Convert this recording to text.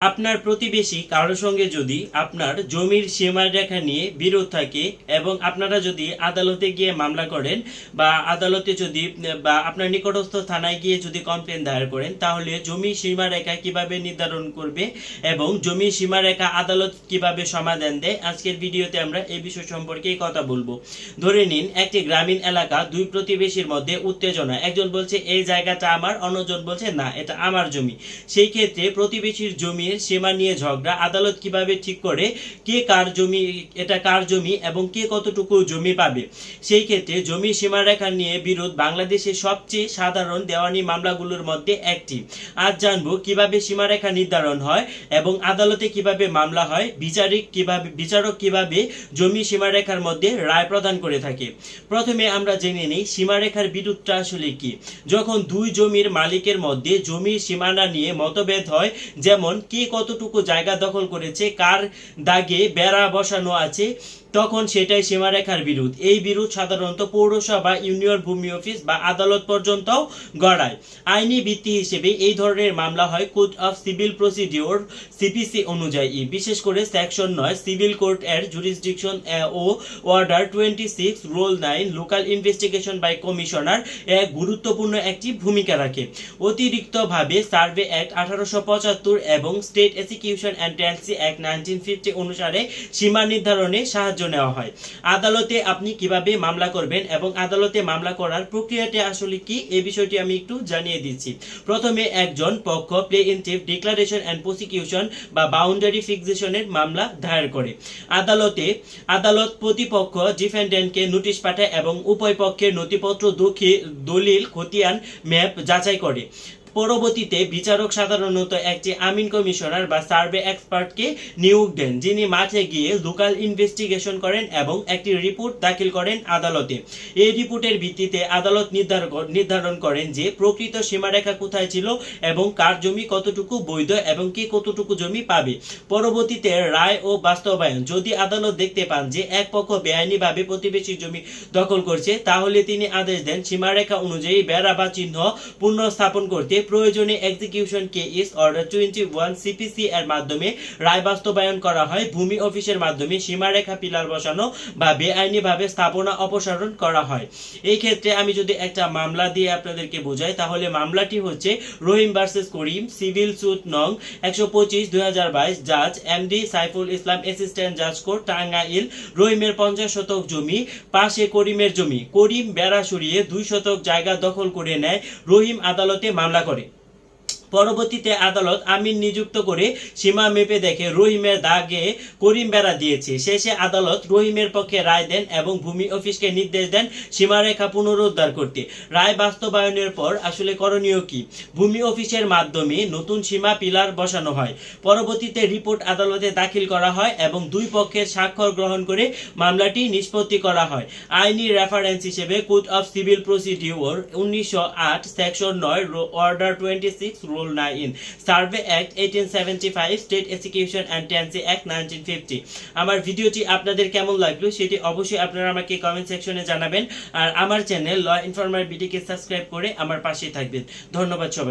আপনার প্রতিবেশী কারোর সঙ্গে যদি আপনার জমির সীমারেখা নিয়ে বিরোধ থাকে এবং আপনারা যদি আদালতে গিয়ে মামলা করেন বা আদালতে যদি, বা আপনার নিকটস্থ থানায় গিয়ে যদি কমপ্লেন দায়ের করেন, তাহলে জমি সীমারেখা কীভাবে নির্ধারণ করবে এবং জমি সীমারেখা আদালত কীভাবে সমাধান দেয়, আজকের ভিডিওতে আমরা এই বিষয় সম্পর্কে কথা বলব। ধরে নিন, একটি গ্রামীণ এলাকা, দুই প্রতিবেশীর মধ্যে উত্তেজনা। একজন বলছে, এই জায়গাটা আমার, অন্যজন বলছে, না, এটা আমার জমি। সেই ক্ষেত্রে প্রতিবেশীর জমির সীমা নিয়ে ঝগড়া। আদালত কীভাবে ঠিক করে কে কার জমি, এটা কার জমি এবং কে কতটুকু জমি পাবে? সেই ক্ষেত্রে জমি সীমারেখা নিয়ে বিরোধ বাংলাদেশের সবচেয়ে সাধারণ দেওয়ানি মামলাগুলোর মধ্যে একটি। আজ জানব কীভাবে সীমারেখা নির্ধারণ হয় এবং আদালতে কীভাবে মামলা হয়, বিচারিক কীভাবে, বিচারক কীভাবে জমি সীমারেখার মধ্যে রায় প্রদান করে থাকে। প্রথমে আমরা জেনে নিই সীমারেখার বিরোধটা আসলে কি। যখন দুই জমির মালিকের মধ্যে জমির সীমানা নিয়ে মতভেদ হয়, যেমন কে কতটুকু জায়গা দখল করেছে, কার দাগে বেড়া বসানো আছে, তখন সেটাই সীমারেখার বিরোধ। এই বিরোধ সাধারণত পৌরসভা, ইউনিয়ন, ভূমি অফিস বা আদালত পর্যন্তও গড়ায়। আইনি ভিত্তি হিসেবে এই ধরনের মামলা হয় code of civil procedure, CPC অনুযায়ী। বিশেষ করে সেকশন নয়, সিভিল কোর্ট এর jurisdiction O order twenty six, rule nine, local investigation by commissioner এক গুরুত্বপূর্ণ একটি ভূমিকা রাখে। অতিরিক্তভাবে সার্ভে অ্যাক্ট আঠারোশো পঁচাত্তর এবং state acquisition and tenancy act nineteen fifty অনুসারে সীমা নির্ধারণে সাহায্য নেওয়া হয়। আদালতে আপনি কীভাবে মামলা করবেন এবং আদালতে মামলা করার প্রক্রিয়াটি আসলে কি, এই বিষয়টি আমি একটু জানিয়ে দিচ্ছি। প্রথমে একজন পক্ষ plaintiff declaration and prosecution বা বাউন্ডারি ফিক্সেশনের মামলা দায়ের করে। আদালতে আদালত প্রতিপক্ষ ডিফেন্ডেন্টকে নোটিশ পাঠায় এবং উভয় পক্ষের নথিপত্র দলিল, খতিয়ান, ম্যাপ যাচাই করে। পরবর্তীতে বিচারক সাধারণত একটি আমিন কমিশনার বা সার্ভে এক্সপার্টকে নিয়োগ দেন, যিনি মাঠে গিয়ে লোকাল ইনভেস্টিগেশন করেন এবং একটি রিপোর্ট দাখিল করেন আদালতে। এই রিপোর্টের ভিত্তিতে আদালত নির্ধারণ করেন যে প্রকৃত সীমারেখা কোথায় ছিল এবং কার জমি কতটুকু বৈধ এবং কে কতটুকু জমি পাবে। পরবর্তীতে রায় ও বাস্তবায়ন। যদি আদালত দেখতে পান যে এক পক্ষ বেআইনিভাবে প্রতিবেশী জমি দখল করছে, তাহলে তিনি আদেশ দেন সীমারেখা অনুযায়ী বেড়া বা চিহ্ন পুনঃস্থাপন করতে প্রয়োজনে execution case order twenty one CPC এর মাধ্যমে রায় বাস্তবায়ন করা হয়। ভূমি অফিসের মাধ্যমে সীমারেখা পিলার বসানো বা বেআইনিভাবে স্থাপনা অপসারণ করা হয়। এই ক্ষেত্রে আমি যদি একটা মামলা দিয়ে আপনাদেরকে বোঝাই, তাহলে মামলাটি হচ্ছে রহিম ভার্সেস করিম সিভিল সুট নং একশো পঁচিশ দুই জাজ এমডি সাইফুল ইসলাম অ্যাসিস্ট্যান্ট জাজ কোর্ট টাঙ্গাইল রহিমের পঞ্চাশ শতক জমি, পাশে করিমের জমি। করিম বেড়া সরিয়ে দুই শতক জায়গা দখল করে নেয়। রহিম আদালতে মামলা করে পরবর্তীতে আদালত আমিন নিযুক্ত করে সীমা মেপে দেখে রহিমের দাগে করিম বেড়া দিয়েছে। শেষে আদালত রহিমের পক্ষে রায় দেন এবং ভূমি অফিসকে নির্দেশ দেন সীমারেখা পুনরুদ্ধার করতে। রায় বাস্তবায়নের পর আসলে করণীয় কি? ভূমি অফিসের মাধ্যমে নতুন সীমা পিলার বসানো হয়। পরবর্তীতে রিপোর্ট আদালতে দাখিল করা হয় এবং দুই পক্ষের স্বাক্ষর গ্রহণ করে মামলাটি নিষ্পত্তি করা হয়। আইনি রেফারেন্স হিসেবে কোড অফ সিভিল প্রসিডিওর উনিশশো আট, সেকশন নয় order twenty six rule nine survey act eighteen seventy five state acquisition and tenancy act nineteen fifty আমার ভিডিওটি আপনাদের কেমন লাগল সেটি অবশ্যই আপনারা আমাকে কমেন্ট সেকশনে জানাবেন। আর আমার চ্যানেল ল ইনফরমার বিডিকে সাবস্ক্রাইব করে আমার পাশেই থাকবেন। ধন্যবাদ সবাই